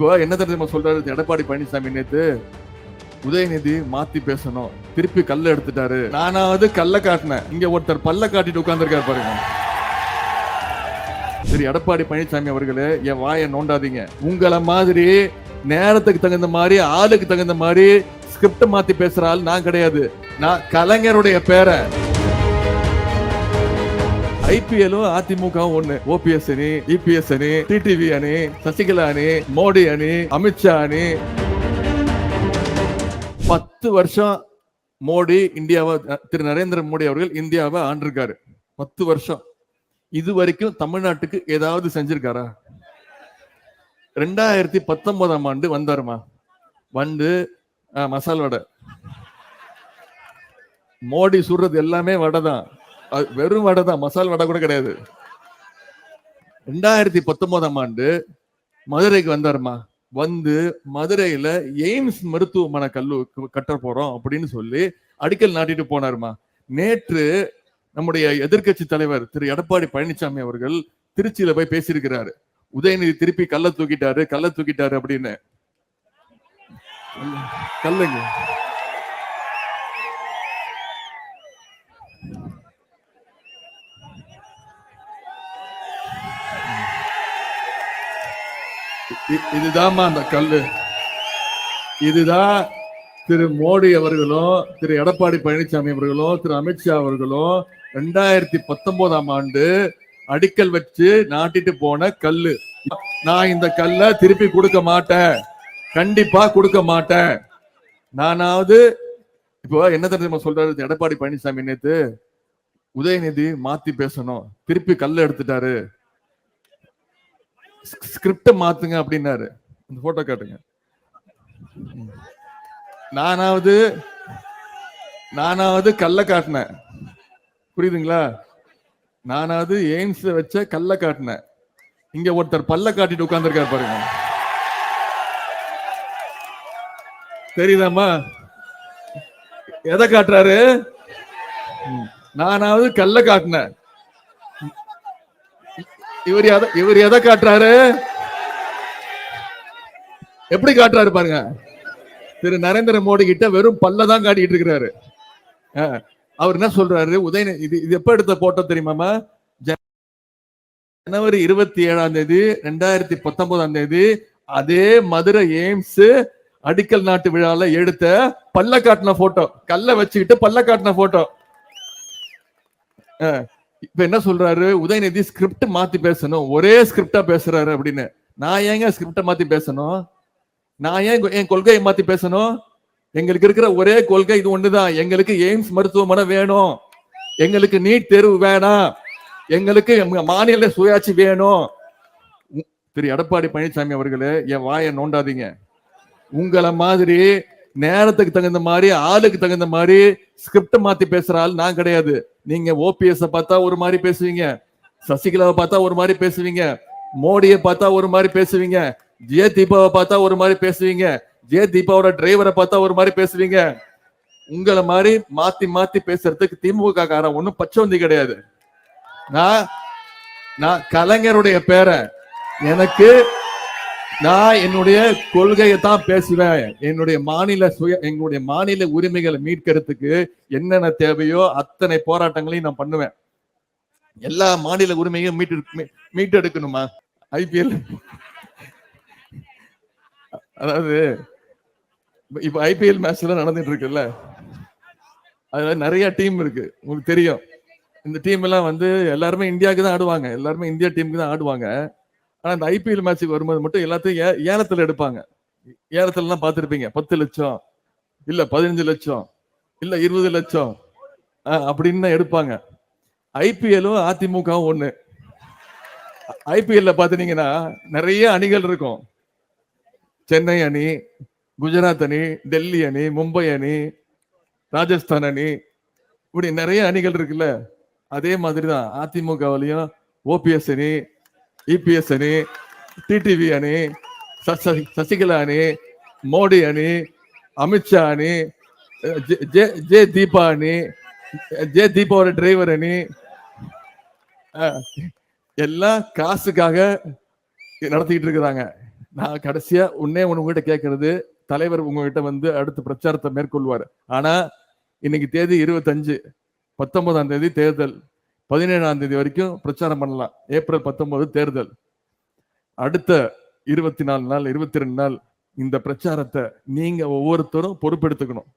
இப்போ என்ன தெரியுமா சொல்றாரு? எடப்பாடி பழனிசாமி நேத்து உதயநிதி மாத்தி பேசணும். திருப்பி கல்ல எடுத்துட்டாரு. நானாவது கல்ல காட்டினேன். இங்க ஒருத்தர் பல்ல காட்டிட்டு உட்கார்ந்துருக்காரு பாருங்க. சரி எடப்பாடி பழனிசாமி அவர்களே என் வாயை நோண்டாதீங்க. உங்களை மாதிரி நேரத்துக்கு தகுந்த மாதிரி ஆளுக்கு தகுந்த மாதிரி ஸ்கிரிப்ட் மாத்தி பேசுற ஆள் நான் கிடையாது. நான் கலைஞருடைய பேரை ஐபிஎல்லும் அதிமுகவும் ஒண்ணு ஓபிஎஸ் அணி இபிஎஸ் அணி டிடிவி அணி சசிகலா அணி மோடி அணி அமித்ஷா அணி. பத்து வருஷம் மோடி இந்தியாவை திரு நரேந்திர மோடி அவர்கள் இந்தியாவை ஆண்டிருக்காரு. பத்து வருஷம். இது வரைக்கும் தமிழ்நாட்டுக்கு ஏதாவது செஞ்சிருக்காரா? ரெண்டாயிரத்தி பத்தொன்பதாம் ஆண்டு வந்தாருமா? வந்து மசால் வடை. மோடி சுடுறது எல்லாமே வடை தான் வெறும் வடை தான். மசால் வடை கூட கிடையாது. ரெண்டாயிரத்தி பத்தொன்பதாம் ஆண்டு மதுரைக்கு வந்தாருமா? வந்து மதுரையில எய்ம்ஸ் மருத்துவமனை கல்லு கட்ட போறோம் அப்படின்னு சொல்லி அடிக்கல் நாட்டிட்டு போனாருமா? நேற்று நம்முடைய எதிர்க்கட்சி தலைவர் திரு. எடப்பாடி பழனிசாமி அவர்கள் திருச்சியில போய் பேசியிருக்கிறாரு. உதயநிதி திருப்பி கல்ல தூக்கிட்டாரு கல்ல தூக்கிட்டாரு அப்படின்னு. கல்லுங்க. இதுதாம்மா அந்த கல் இதுதான் திரு மோடி அவர்களும் திரு எடப்பாடி பழனிசாமி அவர்களும் திரு அமித்ஷா அவர்களும் ரெண்டாயிரத்தி பத்தொன்பதாம் ஆண்டு அடிக்கல் வச்சு நாட்டிட்டு போன கல்லு. நான் இந்த கல்லை திருப்பி கொடுக்க மாட்டேன். கண்டிப்பா கொடுக்க மாட்டேன். நானாவது இப்போ என்ன தெரியுமா சொல்றாரு எடப்பாடி பழனிசாமி நேத்து? உதயநிதி மாத்தி பேசணும். திருப்பி கல்ல எடுத்துட்டாரு. ஸ்கிரிப்ட மாத்துங்க அப்படின்னாரு. அந்த போட்டோ காட்டுங்க. நானாவது நானாவது கல்ல காட்டினேன். புரியுதுங்களா? நானாவது எய்ம்ஸ் வச்ச கல்ல காட்டினேன். இங்க ஒருத்தர் பல்ல காட்டிட்டு உட்கார்ந்துருக்காரு பாருங்க. தெரியுதாமா எதை காட்டுறாரு? ம். நானாவது கல்ல காட்டினேன். இவர் எதை இவர் எதை காட்டுறாரு? எப்படி காட்டுறாரு பாருங்க. திரு நரேந்திர மோடி கிட்ட வெறும் பல்ல தான் காட்டிட்டு இருக்கிறாரு. அவர் என்ன சொல்றாரு? உதயநிதி இது இது எப்ப எடுத்த போட்டோ தெரியுமாமா ஜனவரி இருபத்தி ஏழாம் தேதி ரெண்டாயிரத்தி பத்தொன்பதாம் தேதி அதே மதுரை எய்ம்ஸ் அடிக்கல் நாட்டு விழால எடுத்த பல்ல காட்டின போட்டோ கல்ல வச்சுக்கிட்டு பல்ல காட்டின போட்டோ இப்ப என்ன சொல்றாரு? உதயநிதி ஸ்கிரிப்ட் மாத்தி பேசணும். ஒரே ஸ்கிரிப்டா பேசுறாரு அப்படின்னு. நான் ஏங்க ஸ்கிரிப்ட மாத்தி பேசணும்? நான் ஏன் என் கொள்கையை மாத்தி பேசணும்? எங்களுக்கு இருக்கிற ஒரே கொள்கை இது ஒண்ணுதான். எங்களுக்கு எய்ம்ஸ் மருத்துவமனை வேணும். எங்களுக்கு நீட் தேர்வு வேணாம். எங்களுக்கு மாநில சுயாட்சி வேணும். திரு எடப்பாடி பழனிசாமி அவர்களே என் வாயை நோண்டாதீங்க. உங்களை மாதிரி நேரத்துக்கு தகுந்த மாதிரி ஆளுக்கு தகுந்த மாதிரி ஸ்கிரிப்ட் மாத்தி பேசுற ஆள் நான் கிடையாது. நீங்க ஓபிஎஸ் பார்த்தா ஒரு மாதிரி பேசுவீங்க. சசிகலாவை பார்த்தா ஒரு மாதிரி பேசுவீங்க. மோடியை பார்த்தா ஒரு மாதிரி பேசுவீங்க. ஜெய தீபாவை பார்த்தா ஒரு மாதிரி பேசுவீங்க. ஜே தீபாவோட டிரைவரை பார்த்தா ஒரு மாதிரி பேசுவீங்க. உங்களை மாதிரி மாத்தி மாத்தி பேசுறதுக்கு திமுக காரன் ஒண்ணும் பச்சவந்தி கிடையாது. நான் நான் கலைஞருடைய பேரை எனக்கு நான் என்னுடைய கொள்கையை தான் பேசுவேன். என்னுடைய மாநில சுய எங்களுடைய மாநில உரிமைகளை மீட்கிறதுக்கு என்னென்ன தேவையோ அத்தனை போராட்டங்களையும் நான் பண்ணுவேன். எல்லா மாநில உரிமையும் மீட்டு மீட்டெடுக்கணுமா? ஐபிஎல் அதாவது இப்ப ஐபிஎல் மேட்ச் எல்லாம் நடந்துட்டு இருக்குல்ல அதுல நிறைய டீம் இருக்கு. உங்களுக்கு தெரியும். இந்த டீம் எல்லாம் வந்து எல்லாருமே இந்தியாவுக்கு தான் ஆடுவாங்க. எல்லாருமே இந்தியா டீமுக்கு தான் ஆடுவாங்க. ஆனா இந்த ஐபிஎல் மேட்ச்சுக்கு வரும்போது மட்டும் எல்லாத்தையும் ஏ- ஏலத்துல எடுப்பாங்க. ஏலத்துல எல்லாம் பார்த்துருப்பீங்க. பத்து லட்சம் இல்ல பதினஞ்சு லட்சம் இல்ல இருபது லட்சம் அப்படின்னு தான் எடுப்பாங்க ஐபிஎல்லும் அதிமுகவும் ஒண்ணு. ஐபிஎல்ல பாத்தீங்கன்னா நிறைய அணிகள் இருக்கும். சென்னை அணி குஜராத் அணி டெல்லி அணி மும்பை அணி ராஜஸ்தான் அணி இப்படி நிறைய அணிகள் இருக்குல்ல. அதே மாதிரி தான் அதிமுகவிலையும் ஓபிஎஸ் அணி இபிஎஸ் அணி டிடிவி அணி சசிகலா அணி மோடி அணி அமித்ஷா அணி ஜே- ஜே ஜே தீபா அணி ஜே தீபாவோட டிரைவர் அணி எல்லாம் காசுக்காக நடத்திக்கிட்டு இருக்கிறாங்க. நான் கடைசியா உன்னே உங்ககிட்ட கேட்கறது தலைவர் உங்ககிட்ட வந்து அடுத்து பிரச்சாரத்தை மேற்கொள்வார். ஆனா இன்னைக்கு தேதி இருபத்தஞ்சு பத்தொன்பதாம் தேதி தேர்தல். பதினேழாம் தேதி வரைக்கும் பிரச்சாரம் பண்ணலாம். ஏப்ரல் பத்தொன்பது தேர்தல். அடுத்த இருபத்தி நாலு நாள் இருபத்தி ரெண்டு நாள் இந்த பிரச்சாரத்தை நீங்க ஒவ்வொருத்தரும் பொறுப்பெடுத்துக்கணும்.